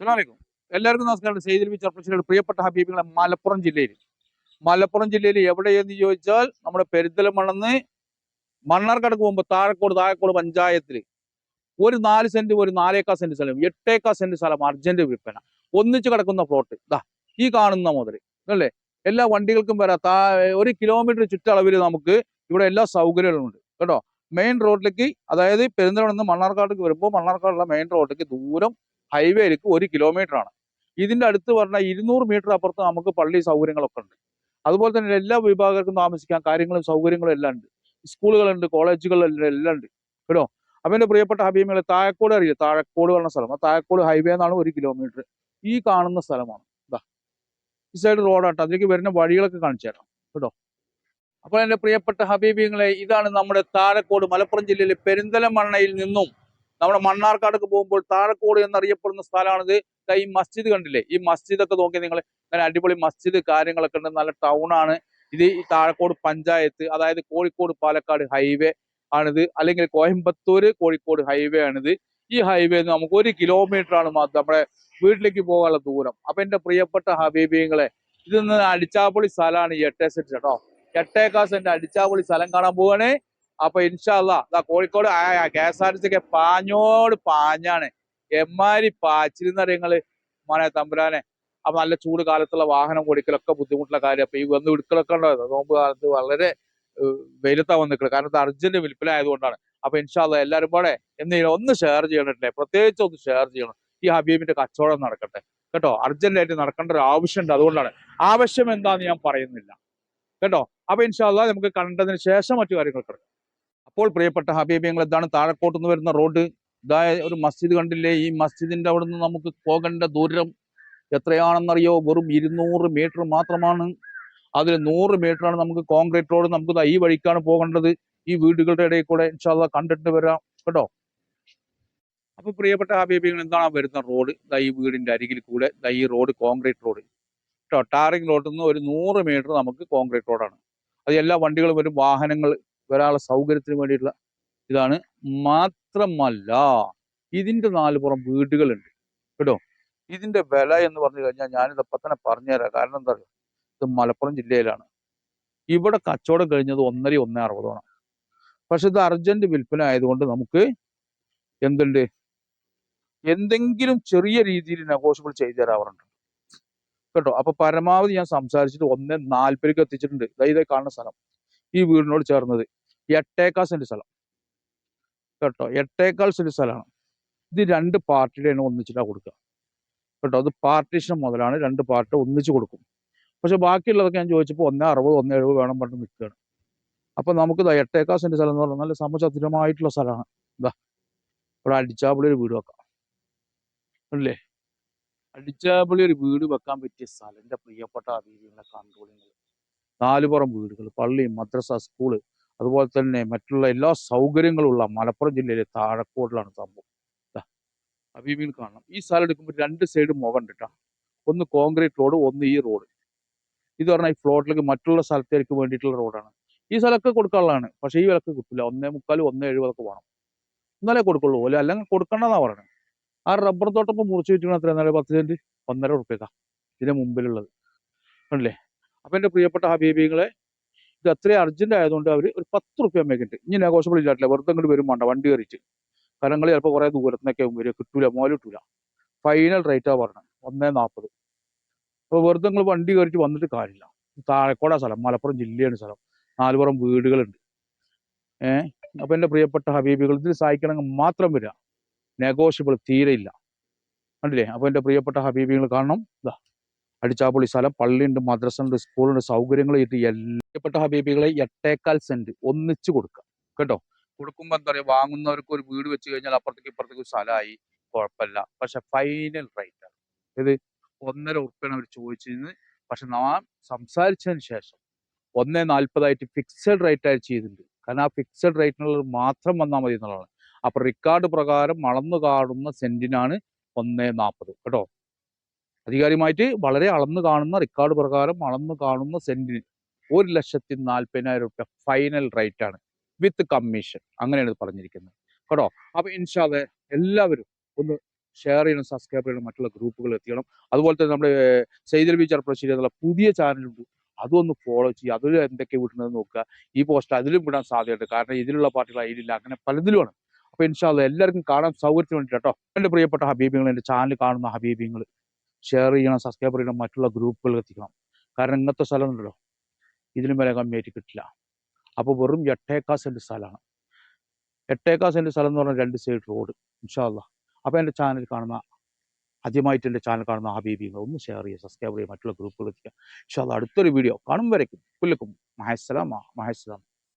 അസ്സലാമലൈക്കും എല്ലാവർക്കും നമസ്കാരം. സെയ്തിൽ ബി ചെറുപ്പശ്ശേരിയുടെ പ്രിയപ്പെട്ട ഹബീബികളെ മലപ്പുറം ജില്ലയിൽ മലപ്പുറം ജില്ലയിൽ എവിടെയെന്ന് ചോദിച്ചാൽ നമ്മുടെ പെരുന്തലമണ്ണെന്ന് മണ്ണാർക്കടക്ക് പോകുമ്പോൾ താഴക്കോട് താഴക്കോട് പഞ്ചായത്തിൽ ഒരു നാല് സെന്റ് ഒരു നാലേക്കാ സെന്റ് സ്ഥലം എട്ടേക്കാ സെന്റ് സ്ഥലം അർജന്റ് വിൽപ്പന. ഒന്നിച്ച് കിടക്കുന്ന പ്ലോട്ട് ഇതാ ഈ കാണുന്ന മുതൽ അല്ലേ? എല്ലാ വണ്ടികൾക്കും വരാം. താ ഒരു കിലോമീറ്റർ ചുറ്റളവിൽ നമുക്ക് ഇവിടെ എല്ലാ സൗകര്യങ്ങളും ഉണ്ട്. കേട്ടോ? മെയിൻ റോഡിലേക്ക് അതായത് പെരുന്തലമണ്ണെന്ന് മണ്ണാർക്കാട്ടേക്ക് വരുമ്പോൾ മണ്ണാർക്കാടുള്ള മെയിൻ റോഡിലേക്ക് ദൂരം ഹൈവേയിലേക്ക് ഒരു കിലോമീറ്റർ ആണ് ഇതിന്റെ അടുത്ത് പറഞ്ഞാൽ ഇരുന്നൂറ് മീറ്റർ അപ്പുറത്ത് നമുക്ക് പള്ളി സൗകര്യങ്ങളൊക്കെ ഉണ്ട്. അതുപോലെ തന്നെ എല്ലാ വിഭാഗങ്ങൾക്കും താമസിക്കാൻ കാര്യങ്ങളും സൗകര്യങ്ങളും എല്ലാം ഉണ്ട്. സ്കൂളുകളുണ്ട് കോളേജുകളുണ്ട് എല്ലാം ഉണ്ട്. കേട്ടോ? അപ്പൊ എന്റെ പ്രിയപ്പെട്ട ഹബീബികളെ താഴക്കോട് അറിയില്ല? താഴക്കോട് പറഞ്ഞ സ്ഥലം. ആ താഴക്കോട് ഹൈവേ എന്നാണ് ഒരു കിലോമീറ്റർ. ഈ കാണുന്ന സ്ഥലമാണ്. ഇതാ ഈ സൈഡ് റോഡാട്ടോ അതിലേക്ക് വരുന്ന വഴികളൊക്കെ കാണിച്ചു തരാം. കേട്ടോ? അപ്പോൾ എന്റെ പ്രിയപ്പെട്ട ഹബീബിങ്ങളെ ഇതാണ് നമ്മുടെ താഴക്കോട് മലപ്പുറം ജില്ലയിലെ പെരിന്തലമണ്ണയിൽ നിന്നും നമ്മുടെ മണ്ണാർക്കാടൊക്കെ പോകുമ്പോൾ താഴക്കോട് എന്നറിയപ്പെടുന്ന സ്ഥലമാണിത്. ഈ മസ്ജിദ് കണ്ടില്ലേ? ഈ മസ്ജിദ് ഒക്കെ നോക്കി നിങ്ങൾ ഇങ്ങനെ അടിപൊളി മസ്ജിദ് കാര്യങ്ങളൊക്കെ ഉണ്ട്. നല്ല ടൗൺ ആണ് ഇത് ഈ താഴക്കോട് പഞ്ചായത്ത് അതായത് കോഴിക്കോട് പാലക്കാട് ഹൈവേ ആണിത്. അല്ലെങ്കിൽ കോയമ്പത്തൂര് കോഴിക്കോട് ഹൈവേ ആണിത്. ഈ ഹൈവേ നമുക്ക് ഒരു കിലോമീറ്റർ ആണ് മാത്രം നമ്മുടെ വീട്ടിലേക്ക് പോകാനുള്ള ദൂരം. അപ്പൊ എന്റെ പ്രിയപ്പെട്ട ഹബീബിങ്ങളെ ഇത് അടിച്ചാപ്പൊളി സ്ഥലമാണ് എട്ടേ സെറ്റ് കേട്ടോ. എട്ടേക്കാ സെന്റ് അടിച്ചാപ്പൊളി സ്ഥലം കാണാൻ പോവാണ്. അപ്പൊ ഇൻഷാല്ല Kozhikode K S R T C ഒക്കെ പാഞ്ഞോട് പാഞ്ഞാണ്. എമ്മാരി പാച്ചിരുന്നറിയ നിങ്ങൾ? മോനെ തമ്പുരാനെ. അപ്പൊ നല്ല ചൂട് കാലത്തുള്ള വാഹനം കൊടുക്കലൊക്കെ ബുദ്ധിമുട്ടുള്ള കാര്യം. അപ്പൊ ഈ വന്ന് വിടുക്കലൊക്കെ ഉണ്ടായത് നോമ്പ് കാലത്ത് വളരെ വെയിലത്താ വന്ന് കാരണം ഇത് അർജന്റ് വിൽപ്പന ആയതുകൊണ്ടാണ് അപ്പൊ ഇൻഷാല്ല എല്ലാവരും പോടെ എന്തെങ്കിലും ഒന്ന് ഷെയർ ചെയ്യണല്ലേ പ്രത്യേകിച്ച് ഒന്ന് ഷെയർ ചെയ്യണം. ഈ ഹബീബിന്റെ കച്ചവടം നടക്കട്ടെ. കേട്ടോ? അർജന്റായിട്ട് നടക്കേണ്ട ഒരു ആവശ്യമുണ്ട്. അതുകൊണ്ടാണ്. ആവശ്യം എന്താന്ന് ഞാൻ പറയുന്നില്ല. കേട്ടോ? അപ്പൊ ഇൻഷാല്ല നമുക്ക് കണ്ടതിന് ശേഷം മറ്റു കാര്യങ്ങൾ കിടക്കാം അപ്പോൾ പ്രിയപ്പെട്ട ഹബീബിയങ്ങൾ ഇതാണ് താഴക്കോട്ട് നിന്ന് വരുന്ന റോഡ്. ഇതായ ഒരു മസ്ജിദ് കണ്ടില്ലേ? ഈ മസ്ജിദിന്റെ അവിടെ നിന്ന് നമുക്ക് പോകേണ്ട ദൂരം എത്രയാണെന്നറിയോ? വെറും ഇരുന്നൂറ് മീറ്റർ മാത്രമാണ്. അതിൽ നൂറ് മീറ്റർ ആണ് നമുക്ക് കോൺക്രീറ്റ് റോഡ് നമുക്ക് ഈ വഴിക്കാണ് പോകേണ്ടത്. ഈ വീടുകളുടെ ഇടയിൽ കൂടെ ഇൻഷാല്ല കണ്ടിട്ട് വരാം. കേട്ടോ? അപ്പൊ പ്രിയപ്പെട്ട ഹബീബികൾ എന്താണ് വരുന്ന റോഡ് ഈ വീടിന്റെ അരികിൽ കൂടെ ഈ റോഡ് കോൺക്രീറ്റ് റോഡ് കേട്ടോ? ടാറിംഗ് റോഡിൽ നിന്ന് ഒരു നൂറ് മീറ്റർ നമുക്ക് കോൺക്രീറ്റ് റോഡാണ് അത് എല്ലാ വണ്ടികളും വരും വാഹനങ്ങൾ വരാനുള്ള സൗകര്യത്തിന് വേണ്ടിയിട്ടുള്ള ഇതാണ്. മാത്രമല്ല ഇതിന്റെ നാല് പുറം വീടുകളുണ്ട്. കേട്ടോ? ഇതിന്റെ വില എന്ന് പറഞ്ഞു കഴിഞ്ഞാൽ ഞാനിത് അപ്പം തന്നെ പറഞ്ഞുതരാം. കാരണം എന്താ പറയുക ഇത് മലപ്പുറം ജില്ലയിലാണ്. ഇവിടെ കച്ചവടം കഴിഞ്ഞത് ഒന്നര ഒന്ന് അറുപതാണ്. പക്ഷെ ഇത് അർജന്റ് വിൽപ്പന ആയതുകൊണ്ട് നമുക്ക് എന്തുണ്ട്? എന്തെങ്കിലും ചെറിയ രീതിയിൽ നെഗോഷ്യബിൾ ചെയ്തു തരാറുണ്ട്. കേട്ടോ? അപ്പൊ പരമാവധി ഞാൻ സംസാരിച്ചിട്ട് ഒന്നേ നാൽപ്പതിലേക്ക് എത്തിച്ചിട്ടുണ്ട്. ദാ ഇതേ കാണുന്ന സ്ഥലം. ഈ വീടിനോട് ചേർന്നത്. എട്ടേക്കാൾ സെന്റ് സ്ഥലം. കേട്ടോ? എട്ടേക്കാൾ സെന്റ് സ്ഥലമാണ്. ഇത് രണ്ട് പാർട്ടിയുടെയാണ് ഒന്നിച്ചിട്ടാണ് കൊടുക്കുക. കേട്ടോ? അത് പാർട്ടീഷൻ മുതലാണ് രണ്ട് പാർട്ടി ഒന്നിച്ച് കൊടുക്കും. പക്ഷെ ബാക്കിയുള്ളതൊക്കെ ഞാൻ ചോദിച്ചപ്പോൾ ഒന്നേ അറുപത് ഒന്നേ എഴുപത് വേണം പറഞ്ഞ് നിൽക്കുകയാണ്. അപ്പം നമുക്ക് ഇതാ എട്ടേക്കാൾ സെന്റ് സ്ഥലം എന്ന് പറഞ്ഞാൽ നല്ല സമചതുരമായിട്ടുള്ള സ്ഥലമാണ്. ഇതാ ഇവിടെ അടിച്ചാപ്പൊളി ഒരു വീട് വെക്കാം. അല്ലേ? അടിച്ചാപ്പൊളി ഒരു വീട് വെക്കാൻ പറ്റിയ സ്ഥലം. എന്റെ പ്രിയപ്പെട്ട അബീബികളെ കൺട്രോളിങ്ങൾ നാലുപുറം വീടുകൾ പള്ളി മദ്രസ സ്കൂൾ അതുപോലെ തന്നെ മറ്റുള്ള എല്ലാ സൗകര്യങ്ങളുള്ള മലപ്പുറം ജില്ലയിലെ താഴക്കോടിലാണ് സംഭവം. അബീബികൾ കാണണം. ഈ സ്ഥലം എടുക്കുമ്പോൾ രണ്ട് സൈഡ് മുഖം കേട്ടോ ഒന്ന് കോൺക്രീറ്റ് റോഡ് ഒന്ന് ഈ റോഡ് ഇത് പറഞ്ഞാൽ ഈ ഫ്ലോട്ടിലേക്ക് മറ്റുള്ള സ്ഥലത്തേക്ക് വേണ്ടിയിട്ടുള്ള റോഡാണ് ഈ സ്ഥലമൊക്കെ കൊടുക്കാനുള്ളതാണ്. പക്ഷേ ഈ വിലക്ക് കിട്ടില്ല ഒന്നേ മുക്കാൽ ഒന്നേ എഴുപതൊക്കെ വേണം. എന്നാലേ കൊടുക്കുള്ളൂ. അല്ലെ അല്ലെങ്കിൽ കൊടുക്കണ്ടെന്നാ പറയണത് ആ റബ്ബർ തോട്ടം ഇപ്പോൾ മുറിച്ച് വെച്ചിട്ട് അത്ര എന്നാലും പത്ത് സെന്റ് ഒന്നര ഉറുപ്പ്യക്കാ ഇതിന്റെ മുമ്പിലുള്ളത്. അല്ലേ അപ്പം എന്റെ പ്രിയപ്പെട്ട ഹബീബികളെ ഇത് അത്രയും അർജന്റ് ആയതുകൊണ്ട് അവർ ഒരു പത്ത് റുപ്യ അമ്മയ്ക്കുണ്ട് ഇനി നെഗോഷ്യബിൾ ഇല്ലാട്ടില്ല വെറുതെ ഇങ്ങോട്ട് വരും വേണ്ട വണ്ടി കയറിയിട്ട് കലങ്ങൾ ചിലപ്പോൾ കുറെ ദൂരത്തുനിന്നൊക്കെ വരും കിട്ടൂല മോൽ കിട്ടൂല. ഫൈനൽ റേറ്റാ പറഞ്ഞത് ഒന്നേ നാൽപ്പത് അപ്പോൾ വെറുതെ നിങ്ങൾ വണ്ടി കയറിയിട്ട് വന്നിട്ട് കാര്യമില്ല. താഴെക്കോടാ സ്ഥലം മലപ്പുറം ജില്ലയാണ് സ്ഥലം. നാലുപുറം വീടുകളുണ്ട്. ഏഹ് അപ്പൊ എന്റെ പ്രിയപ്പെട്ട ഹബീബികൾ ഇതിൽ സഹായിക്കണമെങ്കിൽ മാത്രം വരിക നെഗോഷ്യബിൾ തീരെ ഇല്ല. കണ്ടില്ലേ? അപ്പോൾ എന്റെ പ്രിയപ്പെട്ട ഹബീബികൾ കാണണം. ഇതാ അടിച്ചാപ്പൊളി സ്ഥലം പള്ളിയുണ്ട് മദ്രസ ഉണ്ട് സ്കൂളുണ്ട് സൗകര്യങ്ങൾ കിട്ടി. എല്ലാ പ്രിയപ്പെട്ട ഹബീബികളെ എട്ടേക്കാൽ സെന്റ് ഒന്നിച്ച് കൊടുക്കാം. കേട്ടോ? കൊടുക്കുമ്പോൾ എന്താ പറയുക വാങ്ങുന്നവർക്ക് ഒരു വീട് വെച്ച് കഴിഞ്ഞാൽ അപ്പുറത്തേക്ക് ഇപ്പുറത്തേക്ക് സ്ഥലമായി. കുഴപ്പമില്ല. പക്ഷെ ഫൈനൽ റേറ്റ് ആണ്. ഇത് ഒന്നര ഉറുപ്പിയാണ് അവർ ചോദിച്ചിരുന്നത്. പക്ഷെ നാം സംസാരിച്ചതിന് ശേഷം ഒന്നേ നാൽപ്പതായിട്ട് ഫിക്സഡ് റേറ്റ് ആയിട്ട് ചെയ്തിട്ടുണ്ട്. കാരണം ആ ഫിക്സഡ് റേറ്റിനുള്ളത് മാത്രം വന്നാൽ മതി എന്നുള്ളതാണ്. അപ്പൊ റിക്കാർഡ് പ്രകാരം അളന്നു കാണുന്ന സെന്റിനാണ് ഒന്നേ നാൽപ്പത്. കേട്ടോ? അധികാരികമായിട്ട് വളരെ അളന്ന് കാണുന്ന റെക്കോർഡ് പ്രകാരം അളന്ന് കാണുന്ന സെന്റിന് ഒരു ലക്ഷത്തി നാൽപ്പതിനായിരം റുപ്യ ഫൈനൽ റേറ്റ് ആണ്. വിത്ത് കമ്മീഷൻ അങ്ങനെയാണ് പറഞ്ഞിരിക്കുന്നത്. കേട്ടോ? അപ്പൊ ഇൻഷാദ് എല്ലാവരും ഒന്ന് ഷെയർ ചെയ്യണം സബ്സ്ക്രൈബ് ചെയ്യണം മറ്റുള്ള ഗ്രൂപ്പുകൾ എത്തിക്കണം. അതുപോലെ തന്നെ നമ്മുടെ സൈദൽ ബി ചർപ്പശ്ശേരി എന്നുള്ള പുതിയ ചാനലുണ്ട് അതൊന്ന് ഫോളോ ചെയ്യുക. അതിൽ എന്തൊക്കെ വിടുന്നത് നോക്കുക. ഈ പോസ്റ്റ് അതിലും വിടാൻ സാധ്യതയുണ്ട്. കാരണം ഇതിലുള്ള പാർട്ടികൾ അതിലില്ല. അങ്ങനെ പലതിലുമാണ്. അപ്പൊ ഇൻഷാല്ല എല്ലാവർക്കും കാണാൻ സൗകര്യത്തിന് വേണ്ടി കേട്ടോ എന്റെ പ്രിയപ്പെട്ട ഹബീബിങ്ങൾ എന്റെ ചാനൽ കാണുന്ന ഹബീബിങ്ങൾ ഷെയർ ചെയ്യണം സബ്സ്ക്രൈബ് ചെയ്യണം മറ്റുള്ള ഗ്രൂപ്പുകൾ എത്തിക്കണം. കാരണം ഇങ്ങനത്തെ സ്ഥലം ഉണ്ടല്ലോ ഇതിനും വില കമ്മിയായിട്ട് കിട്ടില്ല. അപ്പോൾ വെറും എട്ടേക്കാ സെന്റ് സ്ഥലമാണ്. എട്ടേക്കാ സെന്റ് സ്ഥലം എന്ന് പറഞ്ഞാൽ രണ്ട് സൈഡ് റോഡ് ഇൻഷാല്ല അപ്പോൾ എന്റെ ചാനൽ കാണുന്ന ആദ്യമായിട്ട് എന്റെ ചാനൽ കാണുന്ന ആ ബീബിങ്ങൾ ഒന്ന് ഷെയർ ചെയ്യുക സബ്സ്ക്രൈബ് ചെയ്യുക മറ്റുള്ള ഗ്രൂപ്പുകൾ എത്തിക്കുക. ഇൻഷാല്ല അടുത്തൊരു വീഡിയോ കാണും വരയ്ക്കും. പുല്ലക്കും. മഹസ്സലാം മഹസ്സലാം